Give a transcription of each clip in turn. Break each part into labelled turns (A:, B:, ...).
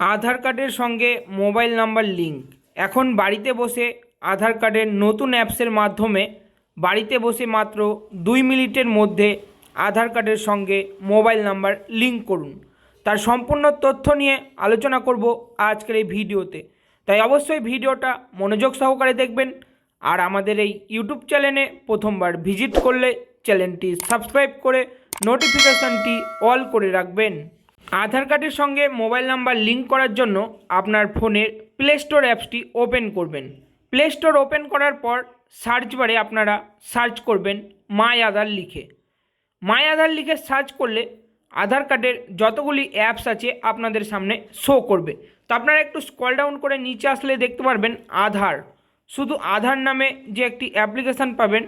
A: আধার কার্ডের সঙ্গে mobile number link. এখন বাড়িতে বসে আধার কার্ডের নতুন অ্যাপসের মাধ্যমে বাড়িতে বসে মাত্র দুই মিনিটের মধ্যে আধার কার্ডের সঙ্গে মোবাইল নাম্বার লিঙ্ক করুন। তার সম্পূর্ণ তথ্য নিয়ে আলোচনা করব আজকের এই ভিডিওতে। তাই অবশ্যই ভিডিওটা মনোযোগ সহকারে দেখবেন আর আমাদের এই ইউটিউব চ্যানেলে প্রথমবার ভিজিট করলে চ্যানেলটি সাবস্ক্রাইব করে নোটিফিকেশানটি অল করে রাখবেন। আধার কার্ডের সঙ্গে মোবাইল নাম্বার লিঙ্ক করার জন্য আপনার ফোনের প্লে স্টোর অ্যাপসটি ওপেন করবেন। প্লে স্টোর ওপেন করার পর সার্চ বারে আপনারা সার্চ করবেন মাই আধার লিখে। মাই আধার লিখে সার্চ করলে আধার কার্ডের যতগুলি অ্যাপস আছে আপনাদের সামনে শো করবে। তো আপনারা একটু স্কল ডাউন করে নিচে আসলে দেখতে পারবেন আধার। শুধু আধার নামে যে একটি অ্যাপ্লিকেশান পাবেন,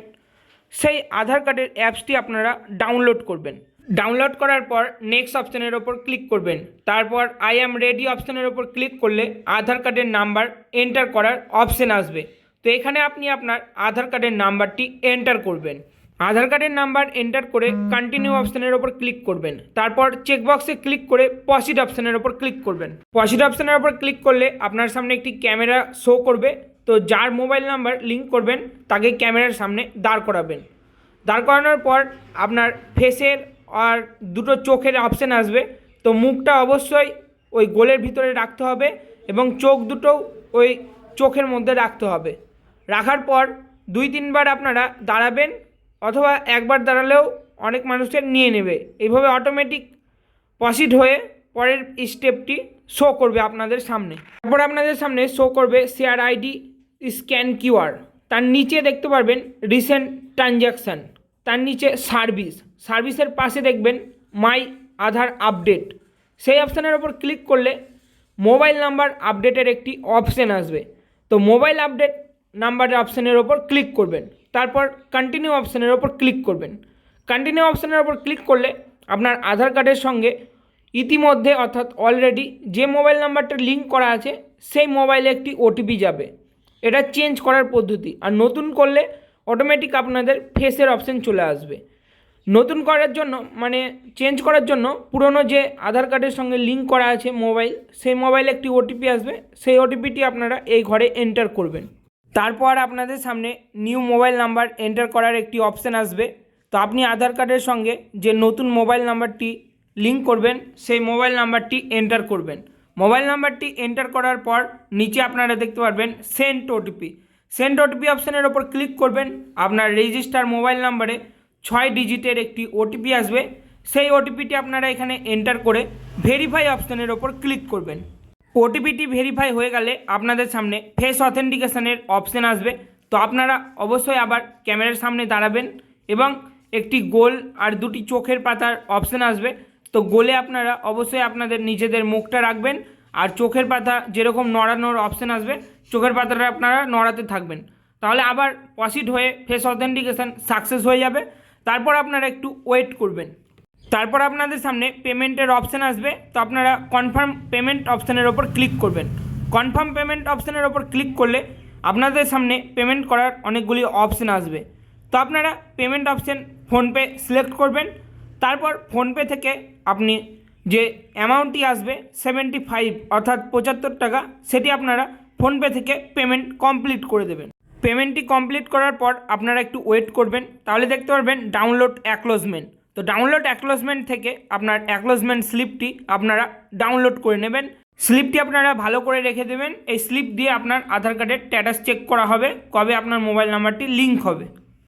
A: সেই আধার কার্ডের অ্যাপসটি আপনারা ডাউনলোড করবেন। ডাউনলোড করার পর নেক্সট অপশানের ওপর ক্লিক করবেন। তারপর আই অ্যাম রেডি অপশানের ওপর ক্লিক করলে আধার কার্ডের নাম্বার এন্টার করার অপশান আসবে। তো এখানে আপনি আপনার আধার কার্ডের নাম্বারটি এন্টার করবেন। আধার কার্ডের নাম্বার এন্টার করে কন্টিনিউ অপশানের ওপর ক্লিক করবেন। তারপর চেকবক্সে ক্লিক করে পসিড অপশানের ওপর ক্লিক করবেন। পসিড অপশানের ওপর ক্লিক করলে আপনার সামনে একটি ক্যামেরা শো করবে। তো যার মোবাইল নাম্বার লিঙ্ক করবেন, তাকে ক্যামেরার সামনে দাঁড় করাবেন। দাঁড় করানোর পর আপনার ফেসের আর দুটো চোখের অপশান আসবে। তো মুখটা অবশ্যই ওই গোলের ভিতরে রাখতে হবে এবং চোখ দুটো ওই চোখের মধ্যে রাখতে হবে। রাখার পর দুই তিনবার আপনারা দাঁড়াবেন অথবা একবার দাঁড়ালেও অনেক মানুষের নিয়ে নেবে। এইভাবে অটোমেটিক পসিড হয়ে পরের স্টেপটি শো করবে আপনাদের সামনে। তারপর আপনাদের সামনে শো করবে শেয়ার আইডি স্ক্যান কিউআর তার নিচে দেখতে পারবেন রিসেন্ট ট্রানজ্যাকশান তার নিচে সার্ভিস সার্ভিসের পাশে দেখবেন মাই আধার আপডেট সেই অপশানের ওপর ক্লিক করলে মোবাইল নাম্বার আপডেটের একটি অপশান আসবে। তো মোবাইল আপডেট নাম্বারের অপশানের ওপর ক্লিক করবেন। তারপর কন্টিনিউ অপশানের ওপর ক্লিক করবেন। কন্টিনিউ অপশানের ওপর ক্লিক করলে আপনার আধার কার্ডের সঙ্গে ইতিমধ্যে অর্থাৎ অলরেডি যে মোবাইল নাম্বারটা লিঙ্ক করা আছে, সেই মোবাইলে একটি ওটিপি যাবে। এটা চেঞ্জ করার পদ্ধতি। আর নতুন করলে অটোমেটিক আপনাদের ফেসের অপশান চলে আসবে। নতুন করার জন্য মানে চেঞ্জ করার জন্য পুরনো যে আধার কার্ডের সঙ্গে লিঙ্ক করা আছে মোবাইল সেই মোবাইলে একটি ওটিপি আসবে। সেই ওটিপিটি আপনারা এই ঘরে এন্টার করবেন। তারপর আপনাদের সামনে নিউ মোবাইল নাম্বার এন্টার করার একটি অপশান আসবে। তো আপনি আধার কার্ডের সঙ্গে যে নতুন মোবাইল নাম্বারটি লিঙ্ক করবেন, সেই মোবাইল নাম্বারটি এন্টার করবেন। মোবাইল নাম্বারটি এন্টার করার পর নিচে আপনারা দেখতে পারবেন সেন্ট ওটিপি সেন্ট ওটিপি অপশানের ওপর ক্লিক করবেন। আপনার রেজিস্টার মোবাইল নাম্বারে ছয় ডিজিটের একটি ওটিপি আসবে। সেই ওটিপিটি আপনারা এখানে এন্টার করে ভেরিফাই অপশানের ওপর ক্লিক করবেন। ওটিপিটি ভেরিফাই হয়ে গেলে আপনাদের সামনে ফেস অথেন্টিকেশনের অপশান আসবে। তো আপনারা অবশ্যই আবার ক্যামেরার সামনে দাঁড়াবেন এবং একটি গোল আর দুটি চোখের পাতার অপশান আসবে। তো গোলে আপনারা অবশ্যই আপনাদের নিজেদের মুখটা রাখবেন। আর চোখের পাতা যেরকম নড়ানোর অপশান আসবে, চোখের পাতাটা আপনারা নড়াতে থাকবেন। তাহলে আবার পসিড হয়ে ফেস অথেন্টিকেশন সাকসেস হয়ে যাবে। তারপর আপনারা একটু ওয়েট করবেন। তারপর আপনাদের সামনে পেমেন্টের অপশান আসবে। তো আপনারা কনফার্ম পেমেন্ট অপশানের ওপর ক্লিক করবেন। কনফার্ম পেমেন্ট অপশানের ওপর ক্লিক করলে আপনাদের সামনে পেমেন্ট করার অনেকগুলি অপশান আসবে। তো আপনারা পেমেন্ট অপশান ফোনপে সিলেক্ট করবেন। তারপর ফোনপে থেকে আপনি যে অ্যামাউন্টটি আসবে সেভেন্টি ফাইভ অর্থাৎ পঁচাত্তর টাকা, সেটি আপনারা ফোনপে থেকে পেমেন্ট কমপ্লিট করে দেবেন। পেমেন্টটি কমপ্লিট করার পর আপনারা একটু ওয়েট করবেন, তাহলে দেখতে পারবেন ডাউনলোড অ্যাক্লোজমেন্ট তো ডাউনলোড অ্যাক্লোজমেন্ট থেকে আপনার অ্যাক্লোজমেন্ট স্লিপটি আপনারা ডাউনলোড করে নেবেন। স্লিপটি আপনারা ভালো করে রেখে দেবেন। এই স্লিপ দিয়ে আপনার আধার কার্ডের স্ট্যাটাস চেক করা হবে, কবে আপনার মোবাইল নাম্বারটি লিঙ্ক হবে।